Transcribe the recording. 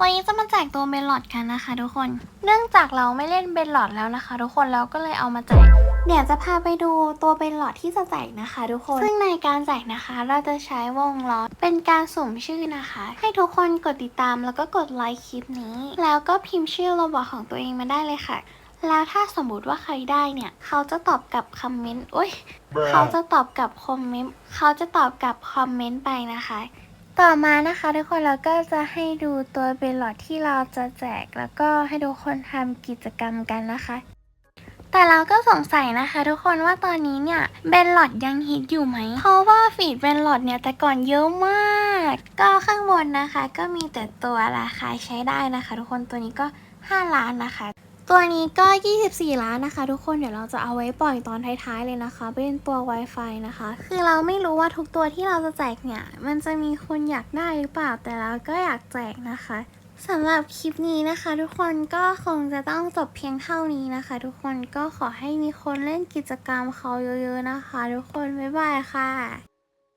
วันนี้จะมาแจกตัวเบลลอดกันนะคะทุกคน เนื่องจากเราไม่เล่นเบลลอดแล้วนะคะ ทุกคนแล้วก็เลยเอามาแจก เดี๋ยวจะพาไปดูตัวเบลลอดที่จะแจกนะคะ ทุกคน ซึ่งในการแจกนะคะ เราจะใช้วงล้อเป็นการสุ่มชื่อนะคะ ให้ทุกคนกดติดตามแล้วก็กดไลค์คลิปนี้ แล้วก็พิมพ์ชื่อโรบอทของตัวเองมาได้เลยค่ะแล้วถ้าสมมติว่าใครได้เนี่ย เขาจะตอบกลับคอมเมนต์โอ้ย เขาจะตอบกลับคอมเมนต์ เขาจะตอบกลับคอมเมนต์ไปนะคะ ต่อมานะคะทุกคนเราก็จะให้ดูตัวเบลลอดที่เราจะแจก แล้วก็ให้ทุกคนทำกิจกรรมกันนะคะ แต่เราก็สงสัยนะคะทุกคนว่าตอนนี้เนี่ยเบลลอดยังฮิตอยู่ไหม เพราะว่าฟีดเบลลอดเนี่ยแต่ก่อนเยอะมาก ก็ข้างบนนะคะ ก็มีแต่ตัวราคาใช้ได้นะคะ ทุกคนตัวนี้ก็ 5 ล้านนะคะ ตัวนี้ก็ 24 ล้านนะคะ ทุกคนเดี๋ยวเราจะเอาไว้ปล่อยตอนท้ายๆเลยนะคะ เป็นตัว Wi-Fi นะคะ คือเราไม่รู้ว่าทุกตัวที่เราจะแจกเนี่ย มันจะมีคนอยากได้หรือเปล่าแต่เราก็อยากแจกนะคะสำหรับคลิปนี้นะคะ ทุกคนก็คงจะต้องจบเพียงเท่านี้นะคะ ทุกคนก็ขอให้มีคนเล่นกิจกรรมเขาเยอะๆนะคะ ทุกคนบ๊ายบายค่ะ